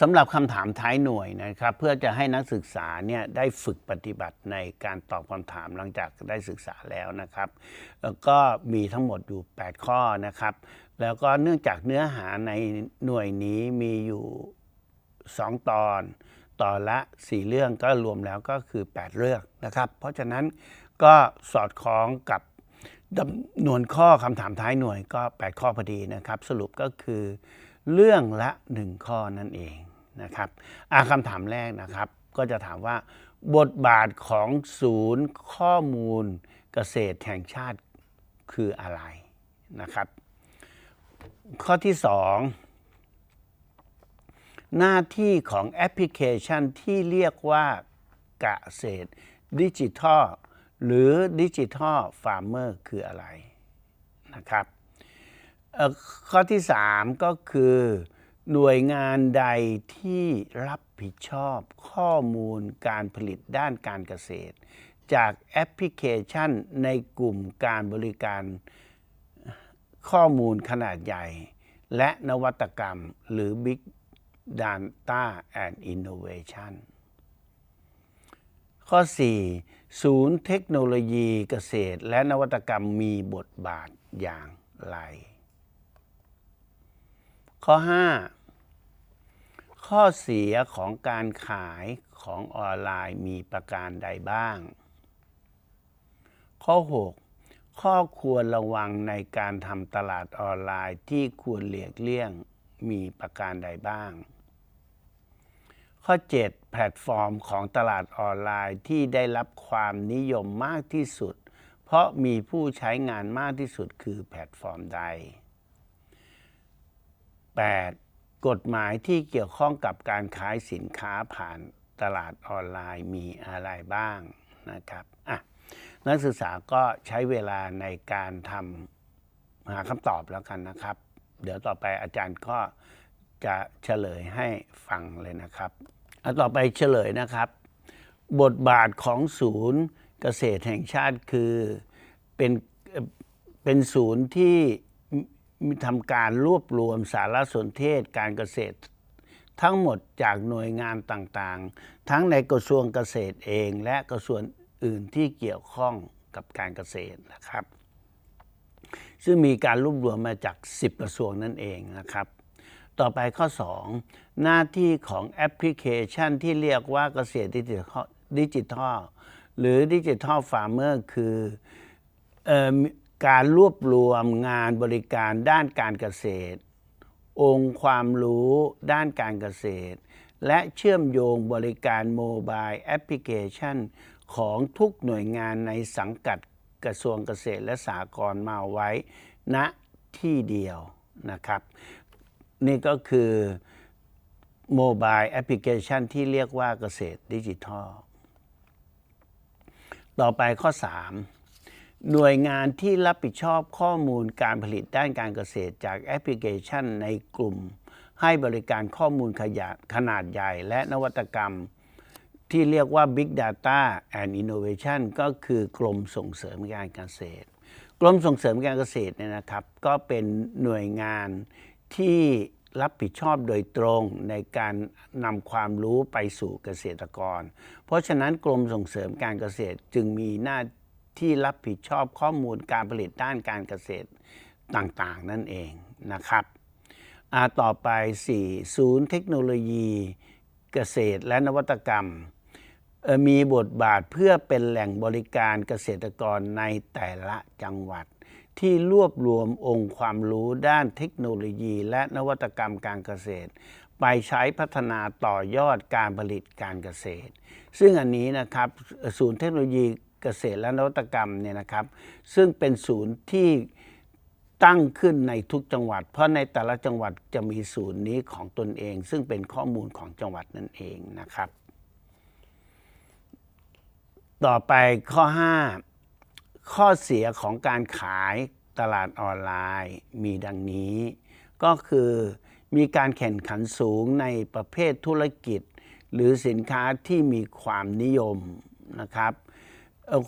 สำหรับคำถามท้ายหน่วยนะครับ เพื่อจะให้นักศึกษาเนี่ยได้ฝึกปฏิบัติในการตอบคำถามหลังจากได้ศึกษาแล้วนะครับ ก็มีทั้งหมดอยู่ 8 ข้อนะครับ แล้วก็เนื่องจากเนื้อหาในหน่วยนี้มีอยู่ 2 ตอนตอนละ 4 เรื่องก็รวมแล้วก็คือ 8 เรื่องนะครับ เพราะฉะนั้นก็สอดคล้องกับจำนวนข้อคำถามท้ายหน่วยก็ 8 ข้อพอดีนะครับ สรุปก็คือ เรื่องละ 1 ข้อนั่นเองนะครับอาคำถามแรกนะครับ ก็จะถามว่า บทบาทของศูนย์ข้อมูลเกษตรแห่งชาติคืออะไรนะครับ ข้อที่ 2 หน้าที่ของแอปพลิเคชันที่เรียกว่าเกษตรดิจิทัลหรือดิจิทัลฟาร์มเมอร์คืออะไรนะครับ ข้อที่ 3 ก็คือ หน่วยงานใดที่รับผิดชอบข้อมูลการผลิตด้านการเกษตร จากแอปพลิเคชันในกลุ่มการบริการข้อมูลขนาดใหญ่ และนวัตกรรมหรือ Big Data and Innovation ข้อ 4 ศูนย์เทคโนโลยีเกษตร และนวัตกรรมมีบทบาทอย่างไร ข้อ 5 ข้อเสียของการขายของออนไลน์มีประการใดบ้าง ข้อ 6 ข้อควรระวังในการทำตลาดออนไลน์ที่ควรเลียกเลี่ยงมีประการใดบ้าง ข้อ 7 แพลตฟอร์มของตลาดออนไลน์ที่ได้รับความนิยมมากที่สุด เพราะมีผู้ใช้งานมากที่สุดคือแพลตฟอร์มใด 8. กฎหมายที่เกี่ยวข้องกับการขายสินค้าผ่านตลาดออนไลน์มีอะไรบ้างนะครับอะนักศึกษาก็ใช้เวลาในการทำหาคำตอบแล้วกันนะครับ เดี๋ยวต่อไปอาจารย์ก็จะเฉลยให้ฟังเลยนะครับอันต่อไปเฉลยนะครับ บทบาทของศูนย์เกษตรแห่งชาติคือเป็นเป็นศูนย์ที่ ทำการรวบรวมสารสนเทศการเกษตร ทั้งหมดจากหน่วยงานต่างๆ ทั้งในกระทรวงเกษตรเองและกระทรวงอื่นที่เกี่ยวข้องกับการเกษตรนะครับ ซึ่งมีการรวบรวมมาจาก 10 กระทรวงนั่นเองนะครับ ต่อไปข้อ 2 หน้าที่ของแอปพลิเคชันที่เรียกว่าเกษตรดิจิทัลดิจิทัลหรือดิจิทัลฟาร์มเมอร์คือเออ การรวบรวมงานบริการด้านการเกษตร องค์ความรู้ด้านการเกษตร และเชื่อมโยงบริการโมบายแอปพลิเคชัน ของทุกหน่วยงานในสังกัดกระทรวงเกษตรและสหกรณ์มาไว้ณที่เดียวนะครับ นี่ก็คือโมบายแอปพลิเคชันที่เรียกว่าเกษตรดิจิทัล ต่อไปข้อ 3 หน่วยงานที่รับผิดชอบข้อมูลการผลิตด้านการเกษตรจากแอปพลิเคชันในกลุ่ม ให้บริการข้อมูลขยะขนาดใหญ่และนวัตกรรม ที่เรียกว่า Big Data and Innovation ก็คือกรมส่งเสริมการเกษตร กรมส่งเสริมการเกษตรเนี่ยนะครับ ก็เป็นหน่วยงานที่รับผิดชอบโดยตรงในการนำความรู้ไปสู่เกษตรกร เพราะฉะนั้นกรมส่งเสริมการเกษตรจึงมีหน้า ที่รับผิดชอบข้อมูลการผลิตด้านการเกษตรต่างๆ นั่นเองนะครับต่อไป 4 ศูนย์เทคโนโลยีเกษตรและนวัตกรรม มีบทบาทเพื่อเป็นแหล่งบริการเกษตรกรในแต่ละจังหวัด ที่รวบรวมองค์ความรู้ด้านเทคโนโลยี และนวัตกรรมการเกษตร ไปใช้พัฒนาต่อยอดการผลิตการเกษตร ซึ่งอันนี้นะครับศูนย์เทคโนโลยี เกษตรและนวัตกรรมเนี่ยนะครับ ซึ่งเป็นศูนย์ที่ตั้งขึ้นในทุกจังหวัด เพราะในแต่ละจังหวัดจะมีศูนย์นี้ของตนเอง ซึ่งเป็นข้อมูลของจังหวัดนั่นเองนะครับ ต่อไปข้อ 5 ข้อเสียของการขายตลาดออนไลน์มีดังนี้ ก็คือมีการแข่งขันสูงในประเภทธุรกิจ หรือสินค้าที่มีความนิยมนะครับ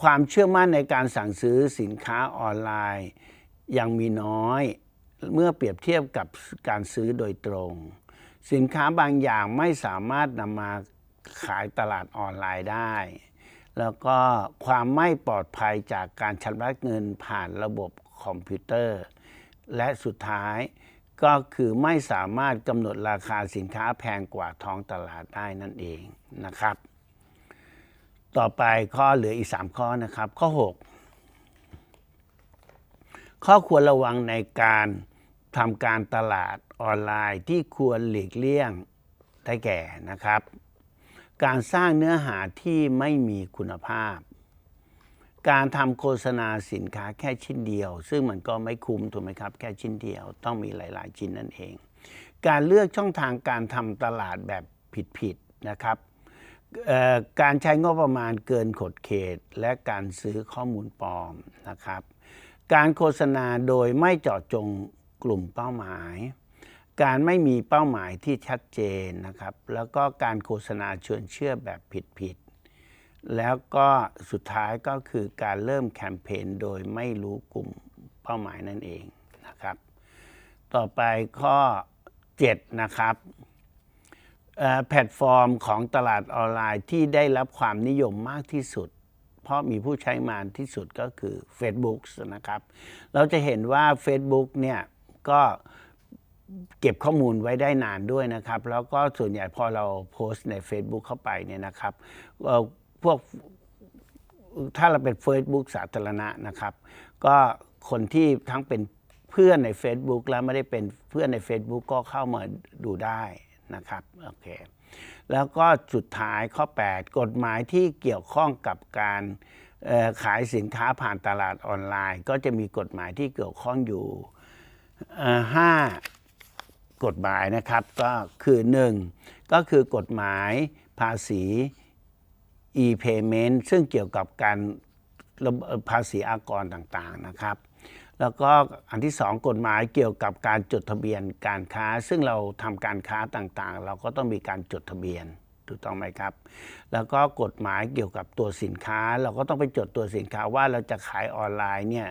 ความเชื่อมั่นในการสั่งซื้อสินค้าออนไลน์ ยังมีน้อย เมื่อเปรียบเทียบกับการซื้อโดยตรง สินค้าบางอย่างไม่สามารถนำมาขายตลาดออนไลน์ได้ แล้วก็ความไม่ปลอดภัยจากการชำระเงินผ่านระบบคอมพิวเตอร์ และสุดท้ายก็คือไม่สามารถกำหนดราคาสินค้าแพงกว่าท้องตลาดได้นั่นเองนะครับ ต่อไปข้อเหลืออีก 3 ข้อนะครับ ข้อ 6 ข้อควรระวังในการทำการตลาดออนไลน์ที่ควรหลีกเลี่ยงได้แก่นะครับ การสร้างเนื้อหาที่ไม่มีคุณภาพ การทำโฆษณาสินค้าแค่ชิ้นเดียว ซึ่งมันก็ไม่คุ้มถูกไหมครับ แค่ชิ้นเดียวต้องมีหลาย ๆ ชิ้นนั่นเอง การเลือกช่องทางการทำตลาดแบบผิด ๆ นะครับ การใช้งบประมาณเกินขดเขต และการซื้อข้อมูลปลอมนะครับ การโฆษณาโดยไม่เจาะจงกลุ่มเป้าหมาย การไม่มีเป้าหมายที่ชัดเจนนะครับ แล้วก็การโฆษณาชวนเชื่อแบบผิดๆแล้วก็สุดท้ายก็คือการเริ่มแคมเปญโดยไม่รู้กลุ่มเป้าหมายนั่นเองนะครับ ต่อไปข้อ 7 นะครับ แพลตฟอร์มของตลาดออนไลน์ที่ได้รับความนิยมมากที่สุด เพราะมีผู้ใช้มานที่สุดก็คือ Facebook นะครับ เราจะเห็นว่า Facebook เนี่ยก็เก็บข้อมูลไว้ได้นานด้วยนะครับ แล้วก็ส่วนใหญ่พอเราโพสต์ใน Facebook เข้าไปเนี่ยนะครับพวกถ้าเราเป็น Facebook สาธารณะนะครับ ก็คนที่ทั้งเป็นเพื่อนใน Facebook และไม่ได้เป็นเพื่อนใน Facebook ก็เข้ามาดูได้ นะครับโอเคแล้วก็สุดท้ายข้อ 8 กฎหมายที่เกี่ยวข้องกับการขายสินค้าผ่านตลาดออนไลน์ ก็จะมีกฎหมายที่เกี่ยวข้องอยู่เอ่อห้ากฎหมายนะครับก็คือ 1 ก็คือกฎหมายภาษี e-payment ซึ่งเกี่ยวกับการภาษีอากรต่างๆนะครับ แล้วก็อันที่สองกฎหมายเกี่ยวกับการจดทะเบียนการค้า ซึ่งเราทำการค้าต่างๆ เราก็ต้องมีการจดทะเบียนถูกต้องไหมครับ แล้วก็กฎหมายเกี่ยวกับตัวสินค้า เราก็ต้องไปจดตัวสินค้าว่าเราจะขายออนไลน์เนี่ย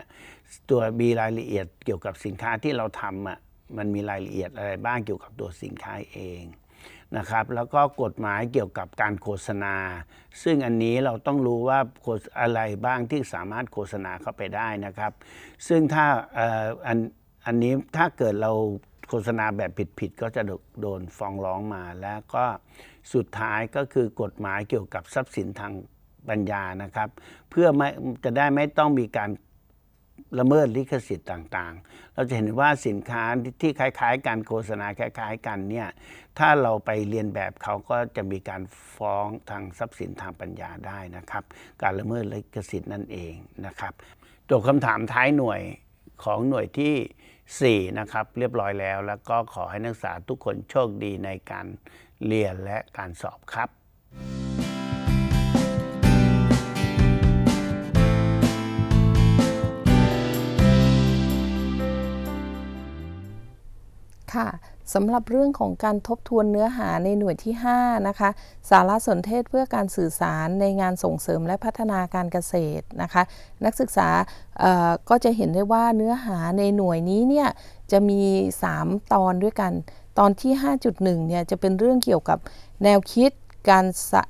ตัวมีรายละเอียดเกี่ยวกับสินค้าที่เราทำอะมันมีรายละเอียดอะไรบ้างเกี่ยวกับตัวสินค้าเอง นะครับแล้วก็กฎหมายเกี่ยวกับการโฆษณา ซึ่งอันนี้เราต้องรู้ว่าอะไรบ้างที่สามารถโฆษณาเข้าไปได้นะครับ ซึ่งถ้าอันอันนี้ถ้าเกิดเราโฆษณาแบบผิดๆก็จะโดนฟ้องร้องมา แล้วก็สุดท้ายก็คือกฎหมายเกี่ยวกับทรัพย์สินทางปัญญานะครับ เพื่อไม่จะได้ไม่ต้องมีการ ละเมิดลิขสิทธิ์ต่างๆ เราจะเห็นว่าสินค้าที่คล้ายๆกันโฆษณาคล้าย ๆ กันเนี่ยถ้าเราไปเรียนแบบเขาก็จะมีการฟ้องทางทรัพย์สินทางปัญญาได้นะครับ การละเมิดลิขสิทธิ์นั่นเองนะครับตัวคำถามท้ายหน่วยของหน่วยที่ 4 นะครับ เรียบร้อยแล้ว แล้วก็ขอให้นักศึกษาทุกคนโชคดีในการเรียนและการสอบครับ ค่ะสำหรับเรื่องของการทบทวนเนื้อหาในหน่วยที่ 5 นะคะ สารสนเทศเพื่อการสื่อสารในงานส่งเสริมและพัฒนาการเกษตรนะคะ นักศึกษาก็จะเห็นได้ว่าเนื้อหาในหน่วยนี้เนี่ยจะมี 3 ตอนด้วยกัน ตอนที่ 5.1 เนี่ยจะเป็นเรื่องเกี่ยวกับแนวคิด การ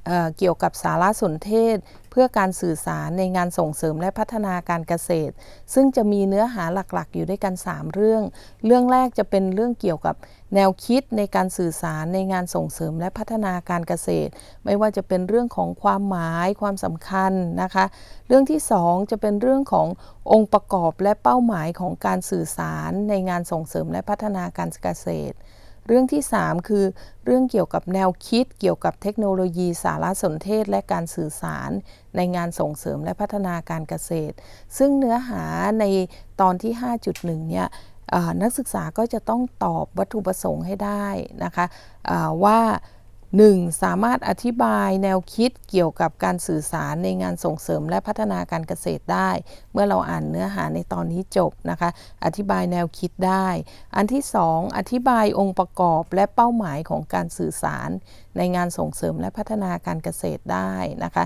เเกี่ยวกับสารสนเทศ เพื่อการสื่อสารในงานส่งเสริมและพัฒนาการเกษตร ซึ่งจะมีเนื้อหาหลักๆ อยู่ด้วยกัน 3 เรื่อง เรื่องแรกจะเป็นเรื่องเกี่ยวกับแนวคิดในการสื่อสารในงานส่งเสริมและพัฒนาการเกษตร ไม่ว่าจะเป็นเรื่องของความหมายความสำคัญนะคะ เรื่องที่ 2 จะเป็นเรื่องขององค์ประกอบและเป้าหมายของการสื่อสารในงานส่งเสริมและพัฒนาการเกษตร เรื่องที่ 3 คือ เรื่องเกี่ยวกับแนวคิด เกี่ยวกับเทคโนโลยีสารสนเทศและการสื่อสาร ในงานส่งเสริมและพัฒนาการเกษตร ซึ่งเนื้อหาในตอนที่ 5.1 เนี่ยเอ่อนักศึกษาก็จะต้องตอบวัตถุประสงค์ให้ได้นะคะะว่า 1. สามารถอธิบายแนวคิดเกี่ยวกับการสื่อสารในงานส่งเสริมและพัฒนาการเกษตรได้ เมื่อเราอ่านเนื้อหาในตอนนี้จบนะคะ อธิบายแนวคิดได้ อันที่ 2 อธิบายองค์ประกอบและเป้าหมายของการสื่อสาร ในงานส่งเสริมและพัฒนาการเกษตรได้นะคะ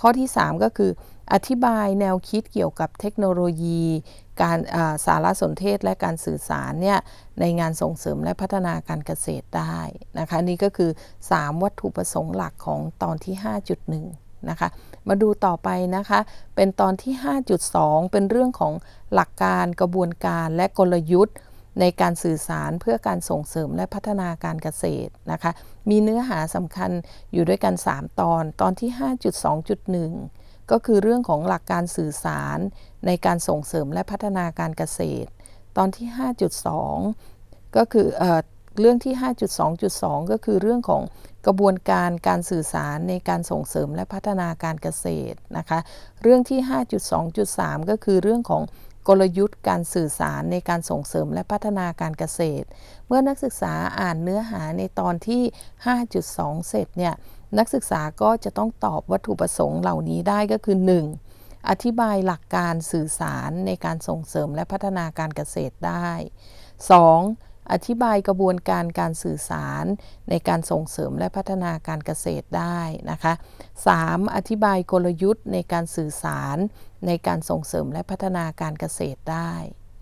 ข้อที่ 3 ก็คืออธิบายแนวคิดเกี่ยวกับเทคโนโลยี การสารสนเทศและการสื่อสารเนี่ยในงานส่งเสริมและพัฒนาการเกษตรได้นะคะนี่ก็คือ 3 วัตถุประสงค์หลักของตอนที่ 5.1นะคะมาดูต่อไปนะคะเป็นตอนที่ 5.2 เป็นเรื่องของหลักการกระบวนการและกลยุทธ์ ในการสื่อสารเพื่อการส่งเสริมและพัฒนาการเกษตรนะคะ มีเนื้อหาสำคัญอยู่ด้วยกัน 3 ตอน ตอนที่ 5.2.1 ก็คือเรื่องของหลักการสื่อสาร ในการส่งเสริมและพัฒนาการเกษตร ตอนที่ 5.2 ก็คือเออเรื่องที่ 5.2.2 ก็คือเรื่องของกระบวนการการสื่อสารในการส่งเสริมและพัฒนาการเกษตรนะคะ เรื่องที่ 5.2.3 ก็คือเรื่องของ กลยุทธ์การสื่อสารในการส่งเสริมและพัฒนาการเกษตร เมื่อนักศึกษาอ่านเนื้อหาในตอนที่ 5.2 เสร็จเนี่ยนักศึกษาก็จะต้องตอบวัตถุประสงค์เหล่านี้ได้ก็คือ 1. อธิบายหลักการสื่อสารในการส่งเสริมและพัฒนาการเกษตรได้ 2. อธิบายกระบวนการการสื่อสารในการส่งเสริมและพัฒนาการเกษตรได้นะคะ 3. อธิบายกลยุทธ์ในการสื่อสารในการส่งเสริมและพัฒนาการเกษตรได้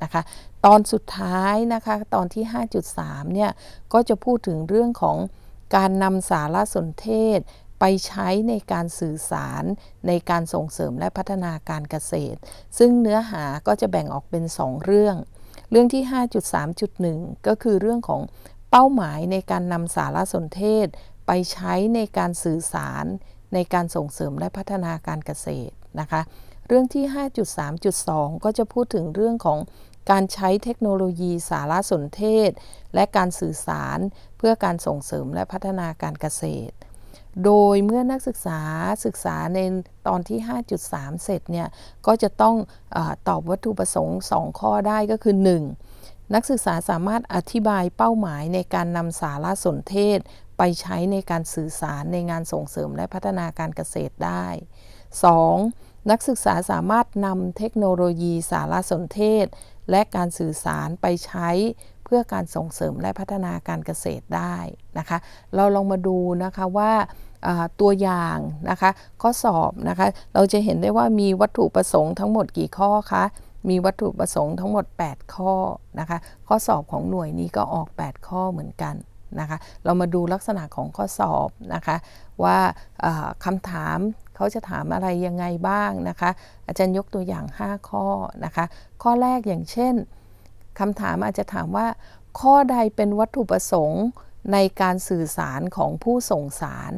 นะคะตอนสุดท้ายนะคะตอนที่ 5.3 เนี่ยก็จะพูดถึงเรื่องของการนำสารสนเทศไปใช้ในการสื่อสารในการส่งเสริมและพัฒนาการเกษตร ซึ่งเนื้อหาก็จะแบ่งออกเป็น 2 เรื่อง เรื่องที่ 5.3.1 ก็คือเรื่องของเป้าหมายในการนำสารสนเทศ ไปใช้ในการสื่อสารในการส่งเสริมและพัฒนาการเกษตรนะคะ เรื่องที่ 5.3.2 ก็จะพูดถึงเรื่องของการใช้เทคโนโลยีสารสนเทศ และการสื่อสารเพื่อการส่งเสริมและพัฒนาการเกษตร โดยเมื่อนักศึกษาศึกษาในตอนที่ 5.3 เสร็จเนี่ยก็จะต้องอตอบวัตถุประสงค์ 2 ข้อได้ก็คือ 1. นักศึกษาสามารถอธิบายเป้าหมายในการนำสารสนเทศ ไปใช้ในการสื่อสารในงานส่งเสริมและพัฒนาการเกษตรได้ 2. นักศึกษาสามารถนำเทคโนโลยีสารสนเทศ และการสื่อสารไปใช้ เพื่อการส่งเสริมและพัฒนาการเกษตรได้นะคะ เราลองมาดูนะคะว่าตัวอย่างนะคะข้อสอบนะคะเราจะเห็นได้ว่ามีวัตถุประสงค์ทั้งหมดกี่ข้อคะมีวัตถุประสงค์ทั้งหมด 8 ข้อนะคะข้อสอบของหน่วยนี้ก็ออก 8 ข้อเหมือนกันนะคะเรามาดูลักษณะของข้อสอบนะคะว่าคำถามเขาจะถามอะไรยังไงบ้างนะคะอาจารย์ยกตัวอย่าง 5 ข้อนะคะข้อแรกอย่างเช่น คำถามอาจจะถามว่า ข้อใดเป็นวัตถุประสงค์ในการสื่อสารของผู้ส่งสาร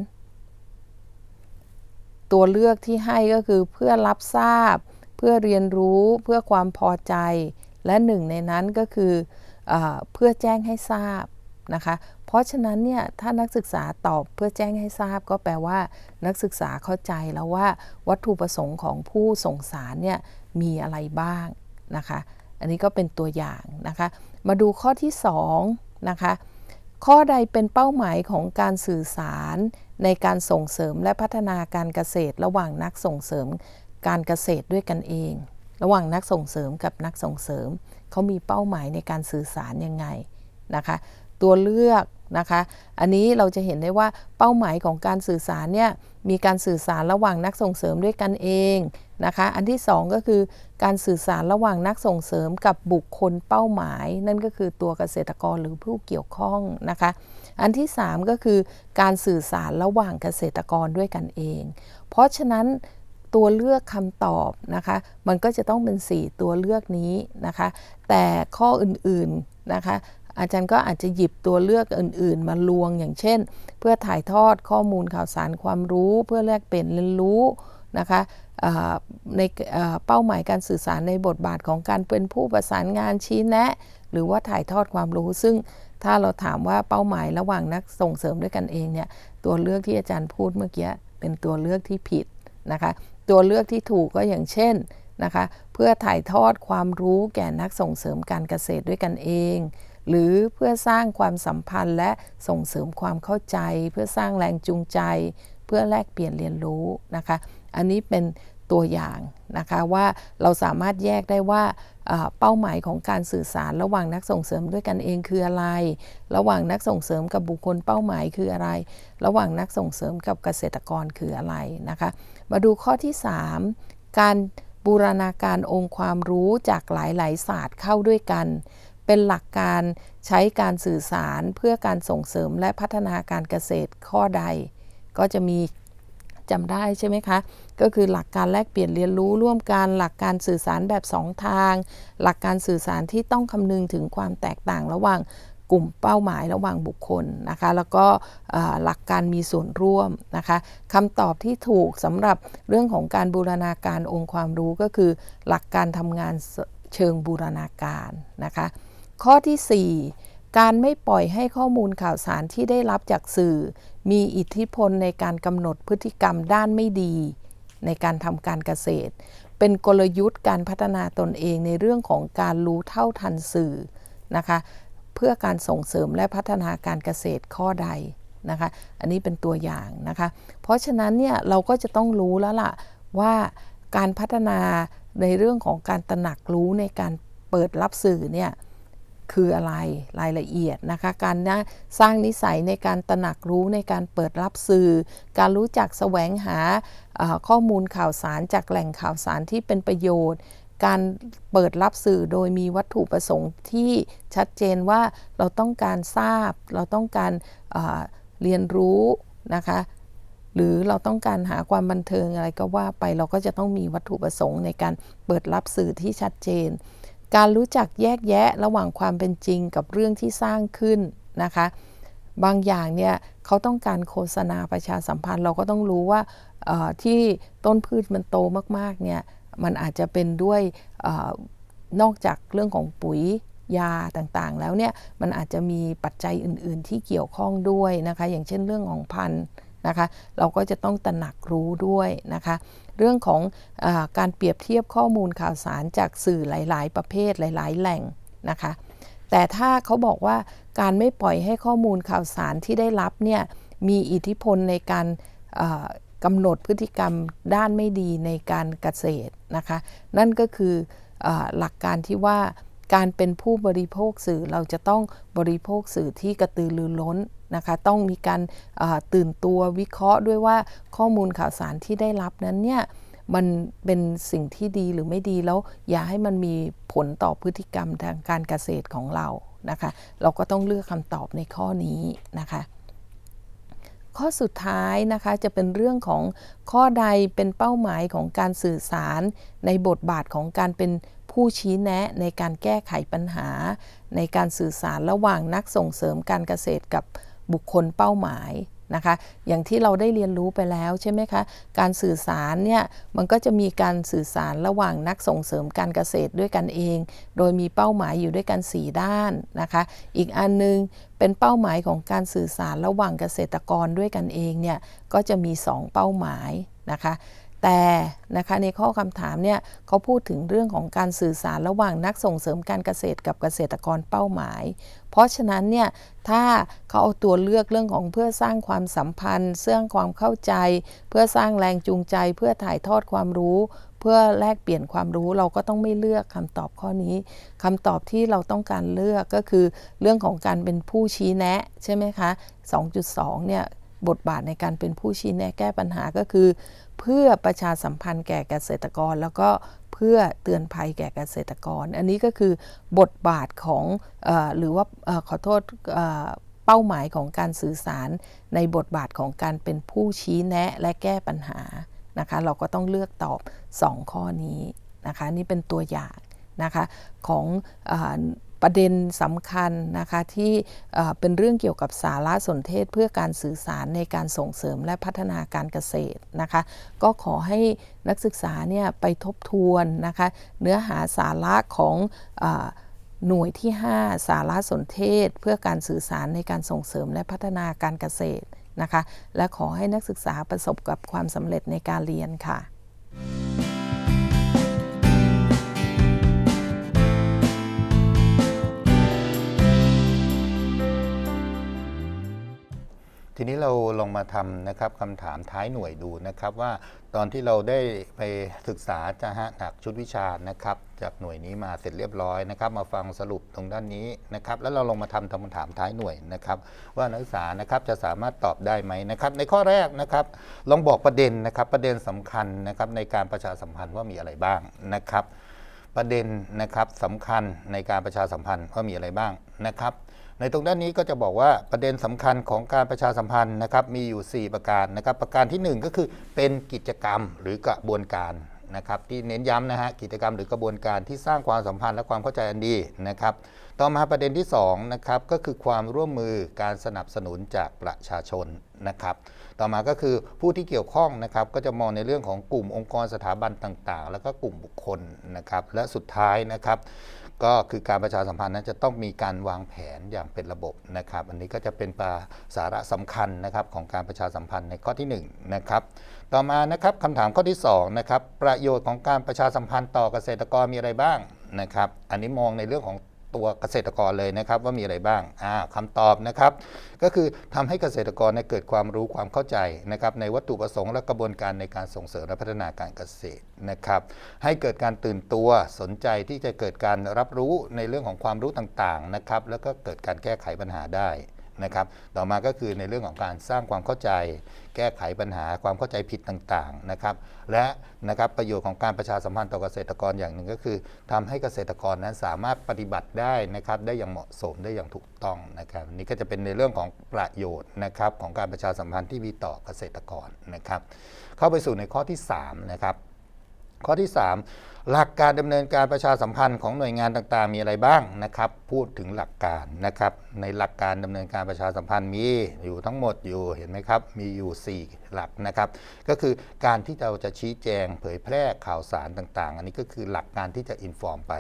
ตัวเลือกที่ให้ก็คือเพื่อรับทราบ เพื่อเรียนรู้เพื่อความพอใจ และหนึ่งในนั้นก็คืออเพื่อแจ้งให้ทราบนะคะเพราะฉะนั้นเนี่ยถ้านักศึกษาตอบเพื่อแจ้งให้ทราบ ก็แปลว่า นักศึกษาเข้าใจแล้วว่า วัตถุประสงค์ของผู้ส่งสารเนี่ยมีอะไรบ้างนะคะ อันนี้ก็เป็นตัวอย่างนะคะ มาดูข้อที่2นะคะข้อใดเป็นเป้าหมายของการสื่อสารในการส่งเสริมและพัฒนาการเกษตร ระหว่างนักส่งเสริมการเกษตรด้วยกันเอง ระหว่างนักส่งเสริมกับนักส่งเสริมเขามีเป้าหมายในการสื่อสารยังไงนะคะ ตัวเลือกนะคะ อันนี้เราจะเห็นได้ว่าเป้าหมายของการสื่อสารเนี่ยมีการสื่อสารระหว่างนักส่งเสริมด้วยกันเอง นะคะ อันที่ 2 ก็คือการสื่อสารระหว่างนักส่งเสริมกับบุคคลเป้าหมาย นั่นก็คือตัวเกษตรกรหรือผู้เกี่ยวข้องนะคะ อันที่ 3 ก็คือการสื่อสารระหว่างเกษตรกรด้วยกันเอง เพราะฉะนั้นตัวเลือกคำตอบนะคะ มันก็จะต้องเป็น 4 ตัวเลือกนี้นะคะ แต่ข้ออื่นๆนะคะอาจารย์ก็อาจจะหยิบตัวเลือกอื่น ๆ มาลวงอย่างเช่น เพื่อถ่ายทอดข้อมูลข่าวสารความรู้ เพื่อแลกเปลี่ยนเรียนรู้ นะคะในเป้าหมายการสื่อสารในบทบาทของการเป็นผู้ประสานงานชี้แนะ หรือว่าถ่ายทอดความรู้ ซึ่งถ้าเราถามว่าเป้าหมายระหว่างนักส่งเสริมด้วยกันเองเนี่ยตัวเลือกที่อาจารย์พูดเมื่อกี้เป็นตัวเลือกที่ผิดนะคะตัวเลือกที่ถูกก็อย่างเช่นนะคะเพื่อถ่ายทอดความรู้แก่นักส่งเสริมการเกษตรด้วยกันเอง หรือเพื่อสร้างความสัมพันธ์และส่งเสริมความเข้าใจ เพื่อสร้างแรงจูงใจ เพื่อแลกเปลี่ยนเรียนรู้นะคะ อันนี้เป็นตัวอย่างนะคะว่าเราสามารถแยกได้ว่าเป้าหมายของการสื่อสารระหว่างนักส่งเสริมด้วยกันเองคืออะไร ระหว่างนักส่งเสริมกับบุคคลเป้าหมายคืออะไร ระหว่างนักส่งเสริมกับเกษตรกรคืออะไรนะคะ มาดูข้อที่ 3 การบูรณาการองค์ความรู้จากหลายๆศาสตร์เข้าด้วยกัน เป็นหลักการใช้การสื่อสารเพื่อการส่งเสริมและพัฒนาการเกษตรข้อใด ก็จะมี จำได้ใช่ไหมคะ ก็คือหลักการแลกเปลี่ยนเรียนรู้ร่วมกันหลักการสื่อสารแบบสองทาง หลักการสื่อสารที่ต้องคำนึงถึงความแตกต่างระหว่างกลุ่มเป้าหมายระหว่างบุคคลนะคะ แล้วก็หลักการมีส่วนร่วมนะคะคำตอบที่ถูกสำหรับเรื่องของการบูรณาการองค์ความรู้ก็คือ หลักการทำงานเชิงบูรณาการนะคะ ข้อที่ 4 การไม่ปล่อยให้ข้อมูลข่าวสารที่ได้รับจากสื่อ มีอิทธิพลในการกำหนดพฤติกรรมด้านไม่ดี ในการทำการเกษตร เป็นกลยุทธ์การพัฒนาตนเองในเรื่องของการรู้เท่าทันสื่อนะคะ เพื่อการส่งเสริมและพัฒนาการเกษตรข้อใดนะคะ อันนี้เป็นตัวอย่างนะคะ เพราะฉะนั้นเนี่ยเราก็จะต้องรู้แล้วล่ะว่าการพัฒนาในเรื่องของการตระหนักรู้ในการเปิดรับสื่อเนี่ย คืออะไรรายละเอียดนะคะ การนะสร้างนิสัยในการตระหนักรู้ในการเปิดรับสื่อ การรู้จักแสวงหาข้อมูลข่าวสารจากแหล่งข่าวสารที่เป็นประโยชน์ การเปิดรับสื่อโดยมีวัตถุประสงค์ที่ชัดเจนว่าเราต้องการทราบ เราต้องการเอ่อเรียนรู้นะคะหรือเราต้องการหาความบันเทิงอะไรก็ว่าไปเราก็จะต้องมีวัตถุประสงค์ในการเปิดรับสื่อที่ชัดเจน การรู้จักแยกแยะระหว่างความเป็นจริงกับเรื่องที่สร้างขึ้นนะคะ บางอย่างเนี่ยเขาต้องการโฆษณาประชาสัมพันธ์ เราก็ต้องรู้ว่าที่ต้นพืชมันโตมากๆเนี่ยมันอาจจะเป็นด้วยอนอกจากเรื่องของปุ๋ยยาต่างๆ แล้วเนี่ยมันอาจจะมีปัจจัยอื่น ๆ ที่เกี่ยวข้องด้วยนะคะ อย่างเช่นเรื่องของพันธุ์ นะคะเราก็จะต้องตระหนักรู้ด้วยนะคะเรื่องของอการเปรียบเทียบข้อมูลข่าวสารจากสื่อหลาย ๆ ประเภทหลาย ๆ แหล่งนะคะแต่ถ้าเขาบอกว่าการไม่ปล่อยให้ข้อมูลข่าวสารที่ได้รับเนี่ยมีอิทธิพลในการกำหนดพฤติกรรมด้านไม่ดีในการเกษตรนะคะนั่นก็คืออหลักการที่ว่าการเป็นผู้บริโภคสื่อเราจะต้องบริโภคสื่อที่กระตือรือร้น นะคะต้องมีการตื่นตัววิเคราะห์ด้วยว่าข้อมูลข่าวสารที่ได้รับนั้นเนี่ยมันเป็นสิ่งที่ดีหรือไม่ดีแล้วอย่าให้มันมีผลต่อพฤติกรรมทางการเกษตรของเรานะคะ เราก็ต้องเลือกคำตอบในข้อนี้นะคะ ข้อสุดท้ายนะคะจะเป็นเรื่องของข้อใดเป็นเป้าหมายของการสื่อสารในบทบาทของการเป็นผู้ชี้แนะในการแก้ไขปัญหา ในการสื่อสารระหว่างนักส่งเสริมการเกษตรกับ บุคคลเป้าหมายนะคะ อย่างที่เราได้เรียนรู้ไปแล้วใช่ไหมคะ การสื่อสารเนี่ยมันก็จะมีการสื่อสารระหว่างนักส่งเสริมการเกษตรด้วยกันเอง โดยมีเป้าหมายอยู่ด้วยกัน 4 ด้านนะคะ อีกอันนึงเป็นเป้าหมายของการสื่อสารระหว่างเกษตรกรด้วยกันเองเนี่ยก็จะมี 2 เป้าหมายนะคะ แต่นะคะในข้อคำถามเนี่ยเขาพูดถึงเรื่องของการสื่อสารระหว่างนักส่งเสริมการเกษตรกับเกษตรกรเป้าหมาย เพราะฉะนั้นเนี่ยถ้าเขาเอาตัวเลือกเรื่องของเพื่อสร้างความสัมพันธ์สร้างความเข้าใจ เพื่อสร้างแรงจูงใจ เพื่อถ่ายทอดความรู้ เพื่อแลกเปลี่ยนความรู้เราก็ต้องไม่เลือกคำตอบข้อนี้คำตอบที่เราต้องการเลือกก็คือเรื่องของการเป็นผู้ชี้แนะใช่ไหมคะ2.2เนี่ย บทบาทในการเป็นผู้ชี้แนะแก้ปัญหาก็คือ เพื่อประชาสัมพันธ์แก่เกษตรกร แล้วก็เพื่อเตือนภัยแก่เกษตรกร อันนี้ก็คือบทบาทของอหรือว่าอขอโทษเป้าหมายของการสื่อสารในบทบาทของการเป็นผู้ชี้แนะและแก้ปัญหานะคะเราก็ต้องเลือกตอบ 2 ข้อนี้นะคะนี่เป็นตัวอย่างนะคะของ ประเด็นสำคัญนะคะที่เอ่อเป็นเรื่องเกี่ยวกับสารสนเทศเพื่อการสื่อสารในการส่งเสริมและพัฒนาการเกษตรนะคะก็ขอให้นักศึกษาเนี่ยไปทบทวนนะคะเนื้อหาสาระของอหน่วยที่ 5 สารสนเทศ เพื่อการสื่อสารในการส่งเสริมและพัฒนาการเกษตรนะคะและขอให้นักศึกษาประสบกับความสำเร็จในการเรียนค่ะ ทีนี้เราลองมาทำนะครับคำถามท้ายหน่วยดูนะครับว่าตอนที่เราได้ไปศึกษาจะฮะหนักชุดวิชานะครับ จากหน่วยนี้มาเสร็จเรียบร้อยนะครับ มาฟังสรุปตรงด้านนี้นะครับ แล้วเราลงมาทำคำถามท้ายหน่วยนะครับ ว่านักศึกษานะครับจะสามารถตอบได้ไหมนะครับ ในข้อแรกนะครับ ลองบอกประเด็นนะครับ ประเด็นสำคัญนะครับในการประชาสัมพันธ์ว่ามีอะไรบ้างนะครับ ประเด็นนะครับสำคัญในการประชาสัมพันธ์ว่ามีอะไรบ้างนะครับ ในตรงด้านนี้ก็จะบอกว่าประเด็นสำคัญของการประชาสัมพันธ์นะครับมีอยู่ 4 ประการนะครับ ประการทีหนึ่1 ก็คือเป็นกิจกรรมหรือกระบวนการนะครับที่เน้นย้ำนะฮะกิจกรรมหรือกระบวนการที่สร้างความสัมพันธ์และความเข้าใจอันดีนะครับ ต่อมาประเด็นที่2นะครับก็คือความร่วมมือการสนับสนุนจากประชาชนนะครับ ต่อมาก็คือผู้ที่เกี่ยวข้องนะครับก็จะมองในเรื่องของกลุ่มองค์กรสถาบันต่างๆ แล้วก็กลุ่มบุคคลนะครับและสุดท้ายนะครับ ก็คือการประชาสัมพันธ์นั้นจะต้องมีการวางแผนอย่างเป็นระบบนะครับ อันนี้ก็จะเป็นปาสาระสำคัญนะครับของการประชาสัมพันธ์ในข้อที่1นะครับต่อมานะครับคำถามข้อที่2นะครับประโยชน์ของการประชาสัมพันธ์ต่อเกษตรกรมีอะไรบ้างนะครับ อันนี้มองในเรื่องของ ตัวเกษตรกรเลยนะครับว่ามีอะไรบ้างคำคำตอบนะครับก็คือทำให้เกษตรกรเนี่ยเกิดความรู้ความเข้าใจนะครับในวัตถุประสงค์และกระบวนการในการส่งเสริมและพัฒนาการเกษตรนะครับให้เกิดการตื่นตัวสนใจที่จะเกิดการรับรู้ในเรื่องของความรู้ต่างๆนะครับแล้วก็เกิดการแก้ไขปัญหาได้ นะครับ ต่อมาก็คือในเรื่องของการสร้างความเข้าใจ แก้ไขปัญหาความเข้าใจผิดต่างๆนะครับ และนะครับประโยชน์ของการประชาสัมพันธ์ต่อเกษตรกรอย่างหนึ่งก็คือทำให้เกษตรกรนั้นสามารถปฏิบัติได้นะครับได้อย่างเหมาะสมได้อย่างถูกต้องนะครับนนี่ก็จะเป็นในเรื่องของประโยชน์นะครับของการประชาสัมพันธ์ที่มีต่อเกษตรกรนะครับ เข้าไปสู่ในข้อที่3นะครับข้อที่ 3 หลักการดำเนินการประชาสัมพันธ์ของหน่วยงานต่างๆ มีอะไรบ้างนะครับ พูดถึงหลักการนะครับ ในหลักการดำเนินการประชาสัมพันธ์มีอยู่ทั้งหมดอยู่เห็นไหมครับ มีอยู่ 4 หลักนะครับ ก็คือการที่เราจะชี้แจงเผยแพร่ข่าวสารต่างๆ อันนี้ก็คือหลักการที่จะอินฟอร์มไป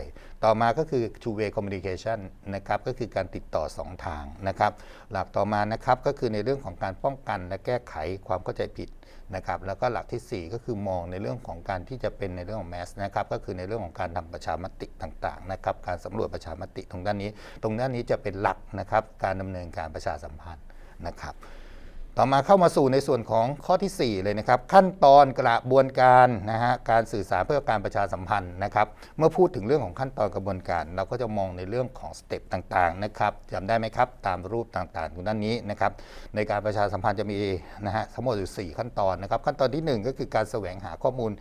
ต่อมาก็คือ two way communication นะครับก็คือการติดต่อ 2 ทางนะครับ หลักต่อมานะครับก็คือในเรื่องของการป้องกันและแก้ไขความเข้าใจผิด นะครับแล้วก็หลักทีสี่ 4 ก็คือมองในเรื่องของการที่จะเป็นในเรื่องของแมสนะครับก็คือในเรื่องของการทำประชามติต่างๆนะครับการสำรวจประชามติตรงด้านนี้ ตรงด้านนี้จะเป็นหลักนะครับการดำเนินการประชาสัมพันธ์นะครับ ต่อมาเข้ามาสู่ในส่วนของข้อที่ 4 เลยนะครับ ขั้นตอนกระบวนการนะฮะการสื่อสารเพื่อการประชาสัมพันธ์นะครับ เมื่อพูดถึงเรื่องของขั้นตอนกระบวนการ เราก็จะมองในเรื่องของสเต็ปต่างๆนะครับจำได้ไหมครับ ตามรูปต่างๆตรงด้านนี้นะครับในการประชาสัมพันธ์จะมีนะฮะทั้งหมดอยู่4ขั้นตอนนะครับ ขั้นตอนทีหนึ่1 ก็คือการแสวงหาข้อมูล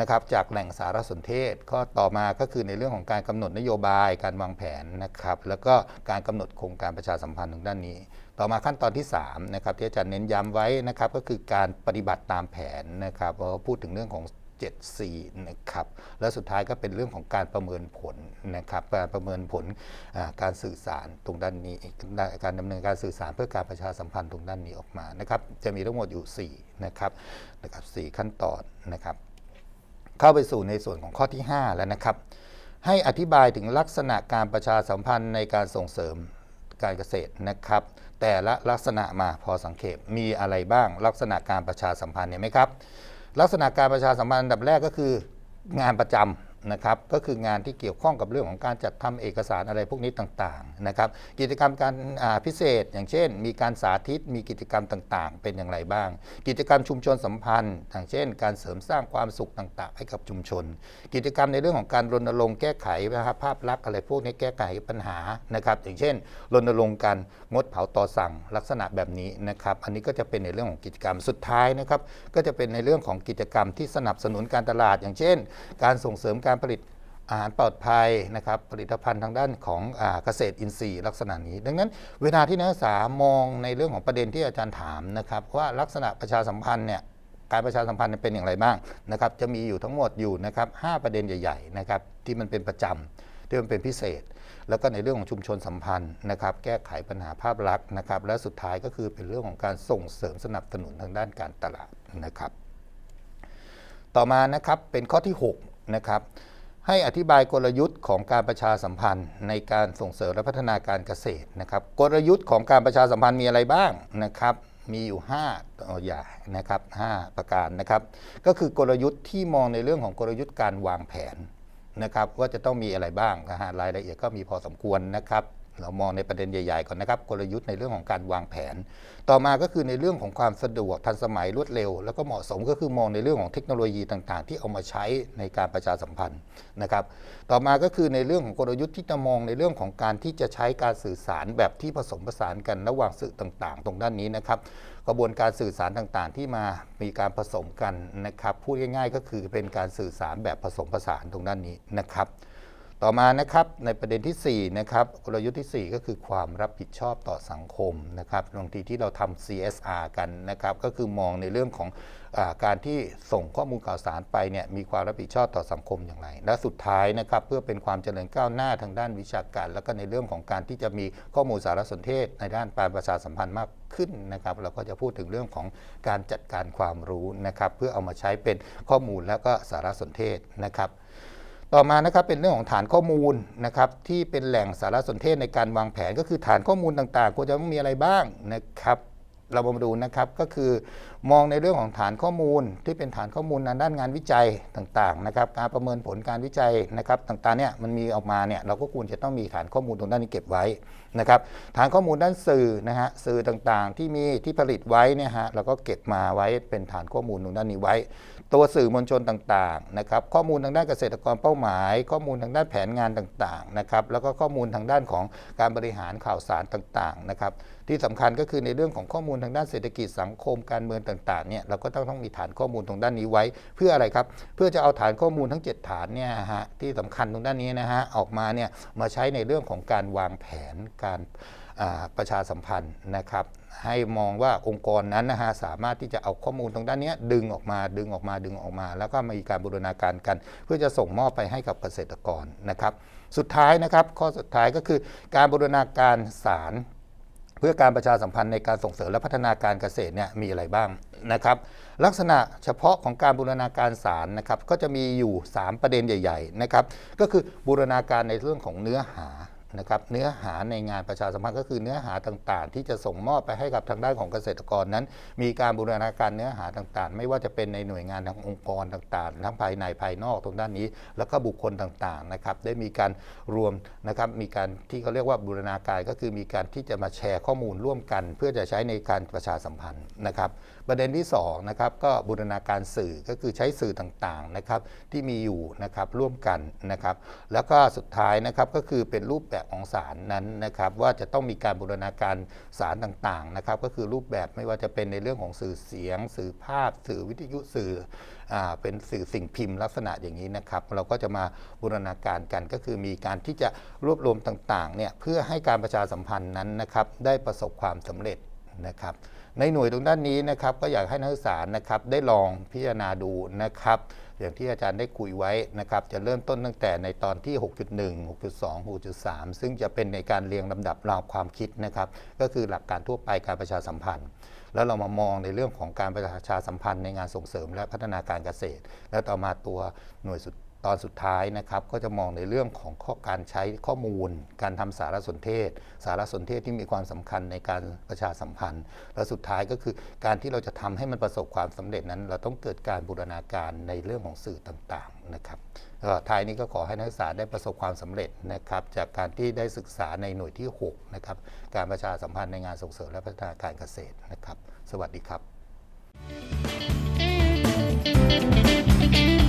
นะครับจากแหล่งสารสนเทศ ข้อต่อมาก็คือในเรื่องของการกำหนดนโยบายการวางแผนนะครับแล้วก็การกำหนดโครงการประชาสัมพันธ์ทางด้านนี้ ต่อมาขั้นตอนที่3นะครับที่อาจารย์เน้นย้ำไว้นะครับก็คือการปฏิบัติตามแผนนะครับเพราะพูดถึงเรื่องของ 7 4นะครับและสุดท้ายก็เป็นเรื่องของการประเมินผลนะครับการประเมินผลการสื่อสารตรงด้านนี้การดำเนินการสื่อสารเพื่อการประชาสัมพันธ์ตรงด้านนี้ออกมานะครับจะมีทั้งหมดอยู่4นะครับนะครับ4ขั้นตอนนะครับ เข้าไปสู่ในส่วนของข้อที่ 5 แล้วนะครับ ให้อธิบายถึงลักษณะการประชาสัมพันธ์ในการส่งเสริมการเกษตรนะครับ แต่ละลักษณะมาพอสังเขตมีอะไรบ้าง ลักษณะการประชาสัมพันธ์เนี่ยไหมครับ ลักษณะการประชาสัมพันธ์อันดับแรกก็คืองานประจำ นะครับก็คืองานที่เกี่ยวข้องกับเรื่องของการจัดทำเอกสารอะไรพวกนี้ต่างๆนะครับกิจกรรมการพิเศษ อย่างเช่น มีการสาธิตมีกิจกรรมต่างๆ เป็นอย่างไรบ้าง กิจกรรมชุมชนสัมพันธ์อย่างเช่น การเสริมสร้างความสุขต่าง ๆ ให้กับชุมชน กิจกรรมในเรื่องของการรณรงค์แก้ไขนะครับภาพลักษณ์อะไรพวกนี้แก้ไขปัญหานะครับอย่างเช่นรณรงค์การงดเผาต่อสั่งลักษณะแบบนี้นะครับอันนี้ก็จะเป็นในเรื่องของกิจกรรมสุดท้ายนะครับก็จะเป็นในเรื่องของกิจกรรมที่สนับสนุนการตลาด อย่างเช่น การส่งเสริมการผลิตอาหารปลอดภัยนะครับผลิตภัณฑ์ทางด้านของอเกษตรอินทรีย์ลักษณะนี้ ดังนั้นเวลาที่นักศึกษามองในเรื่องของประเด็นที่อาจารย์ถามนะครับว่าลักษณะประชาสัมพันธ์เนี่ยการประชาสัมพันธ์เป็นอย่างไรบ้างนะครับจะมีอยู่ทั้งหมดอยู่นะครับหประเด็นใหญ่ๆนะครับที่มันเป็นประจำที่มันเป็นพิเศษ แล้วก็ในเรื่องของชุมชนสัมพันธ์นะครับแก้ไขปัญหาภาพลักษณ์นะครับและสุดท้ายก็คือเป็นเรื่องของการส่งเสริมสนับสนุนทางด้านการตลาดนะครับ ต่อมานะครับเป็นข้อที่ 6 นะครับ ให้อธิบายกลยุทธ์ของการประชาสัมพันธ์ในการส่งเสริมและพัฒนาการเกษตรนะครับ กลยุทธ์ของการประชาสัมพันธ์มีอะไรบ้างนะครับ มีอยู่5ตัวอย่างนะครับ5ประการนะครับ ก็คือกลยุทธ์ที่มองในเรื่องของกลยุทธ์การวางแผนนะครับว่าจะต้องมีอะไรบ้างนะฮะรายละเอียดก็มีพอสมควรนะครับ เรามองในประเด็นใหญ่ๆก่อนนะครับ กลยุทธ์ในเรื่องของการวางแผน ต่อมาก็คือในเรื่องของความสะดวกทันสมัยรวดเร็ว แล้วก็เหมาะสมก็คือมองในเรื่องของเทคโนโลยีต่างๆ ที่เอามาใช้ในการประชาสัมพันธ์นะครับ ต่อมาก็คือในเรื่องของกลยุทธ์ที่จะมองในเรื่องของการที่จะใช้การสื่อสารแบบที่ผสมผสานกันระหว่างสื่อต่างๆ ตรงด้านนี้นะครับกระบวนการสื่อสารต่างๆ ที่มามีการผสมกันนะครับพูดง่าย ๆ ก็คือเป็นการสื่อสารแบบผสมผสานตรงด้านนี้นะครับ ต่อมานะครับในประเด็นที่4นะครับกลยุทธ์ที่ 4 ก็คือความรับผิดชอบต่อสังคมนะครับบางทีที่เราทำ CSR กันนะครับก็คือมองในเรื่องของอาการที่ส่งข้อมูลข่าวสารไปเนี่ยมีความรับผิดชอบต่อสังคมอย่างไร และสุดท้ายนะครับเพื่อเป็นความเจริญก้าวหน้าทางด้านวิชาการ แล้วก็ในเรื่องของการที่จะมีข้อมูลสารสนเทศ ในด้านการประชาสัมพันธ์มากขึ้นนะครับเราก็จะพูดถึงเรื่องของการจัดการความรู้นะครับเพื่อเอามาใช้เป็นข้อมูลแล้วก็สารสนเทศนะครับ ต่อมานะครับเป็นเรื่องของฐานข้อมูลนะครับที่เป็นแหล่งสารสนเทศในการวางแผนก็คือฐานข้อมูลต่างๆควรจะต้องมีอะไรบ้างนะครับเรามาดูนะครับก็คือมองในเรื่องของฐานข้อมูลที่เป็นฐานข้อมูลในด้านงานวิจัยต่างๆนะครับการประเมินผลการวิจัยนะครับต่างๆเนี่ยมันมีออกมาเนี่ยเราก็ควรจะต้องมีฐานข้อมูลตรงด้านนี้เก็บไว้นะครับฐานข้อมูลด้านสื่อนะฮะสื่อต่างๆ ที่มีที่ผลิตไว้เนี่ยฮะเราก็เก็บมาไว้เป็นฐานข้อมูลตรงด้านนี้ไว้ ตัวสื่อมวลชนต่างๆนะครับข้อมูลทางด้านเกษตรกรเป้าหมาย ข้อมูลทางด้านแผนงานต่างๆนะครับแล้วก็ข้อมูลทางด้านของการบริหารข่าวสารต่างๆนะครับที่สำคัญก็คือในเรื่องของข้อมูลทางด้านเศรษฐกิจสังคมการเมืองต่างๆเนี่ยเราก็ต้องต้องมีฐานข้อมูลตรงด้านนี้ไว้ เพื่ออะไรครับเพื่อจะเอาฐานข้อมูลทั้ง 7 ฐานเนี่ยฮะที่สำคัญตรงด้านนี้นะฮะออกมาเนี่ยมาใช้ในเรื่องของการวางแผนการ ประชาสัมพันธ์นะครับ ให้มองว่าองค์กรนั้นนะฮะสามารถที่จะเอาข้อมูลตรงด้านนี้ดึงออกมาดึงออกมาดึงออกมา แล้วก็มีการบูรณาการกัน เพื่อจะส่งมอบไปให้กับเกษตรกรนะครับ สุดท้ายนะครับข้อสุดท้ายก็คือการบูรณาการสารเพื่อการประชาสัมพันธ์ในการส่งเสริมและพัฒนาการเกษตรเนี่ยมีอะไรบ้างนะครับลักษณะเฉพาะของการบูรณาการสารนะครับก็จะมีอยู่ 3 ประเด็นใหญ่ ๆนะครับ ก็คือบูรณาการในเรื่องของเนื้อหา นะครับเนื้อหาในงานประชาสัมพันธ์ก็คือเนื้อหาต่างๆ ที่จะส่งมอบไปให้กับทางด้านของเกษตรกรนั้น มีการบูรณาการเนื้อหาต่างๆ ไม่ว่าจะเป็นในหน่วยงานทางองค์กรต่างๆ ทั้งภายในภายนอกตรงด้านนี้ แล้วก็บุคคลต่างๆนะครับได้มีการรวมนะครับมีการที่เขาเรียกว่าบูรณาการก็คือมีการที่จะมาแชร์ข้อมูลร่วมกัน เพื่อจะใช้ในการประชาสัมพันธ์นะครับ ประเด็นที่2นะครับก็บูรณาการสื่อก็คือใช้สื่อต่างๆนะครับที่มีอยู่นะครับร่วมกันนะครับ แล้วก็สุดท้ายนะครับก็คือเป็นรูปแบบของสารนั้นนะครับว่าจะต้องมีการบูรณาการสารต่างๆนะครับก็คือรูปแบบไม่ว่าจะเป็นในเรื่องของสื่อเสียง สื่อภาพ สื่อวิทยุสื่ออเป็นสื่อสิ่งพิมพ์ลักษณะอย่างนี้นะครับ เราก็จะมาบูรณาการกันก็คือมีการที่จะรวบรวมต่างๆเนี่ยเพื่อให้การประชาสัมพันธ์นั้นนะครับได้ประสบความสำเร็จนะครับในหน่วยตรงด้านนี้นะครับก็อยากให้นักศึกษานะครับได้ลองพิจารณาดูนะครับ อย่างที่อาจารย์ได้คุยไว้นะครับจะเริ่มต้นตั้งแต่ในตอนที่ 6.1 6.2 6.3 ซึ่งจะเป็นในการเรียงลำดับราวความคิดนะครับก็คือหลักการทั่วไปการประชาสัมพันธ์ แล้วเรามามองในเรื่องของการประชาสัมพันธ์ในงานส่งเสริมและพัฒนาการเกษตร แล้วต่อมาตัวหน่วยสุด ตอนสุดท้ายนะครับก็จะมองในเรื่องของข้อการใช้ข้อมูล การทำสารสนเทศ สารสนเทศที่มีความสำคัญในการประชาสัมพันธ์ และสุดท้ายก็คือการที่เราจะทำให้มันประสบความสำเร็จนั้น เราต้องเกิดการบูรณาการในเรื่องของสื่อต่างๆนะครับท้ายนี้ก็ขอให้นักศึกษาได้ประสบความสำเร็จนะครับจากการที่ได้ศึกษาในหน่วยที่6นะครับการประชาสัมพันธ์ในงานส่งเสริมและพัฒนาการเกษตรนะครับ สวัสดีครับ